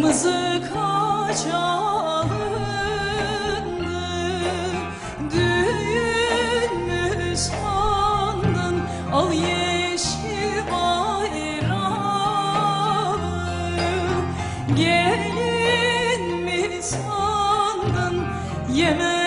Mızıka çalındı Düğün mü sandın? Al yeşil bayrağı. Gelin mi sandın? Yemen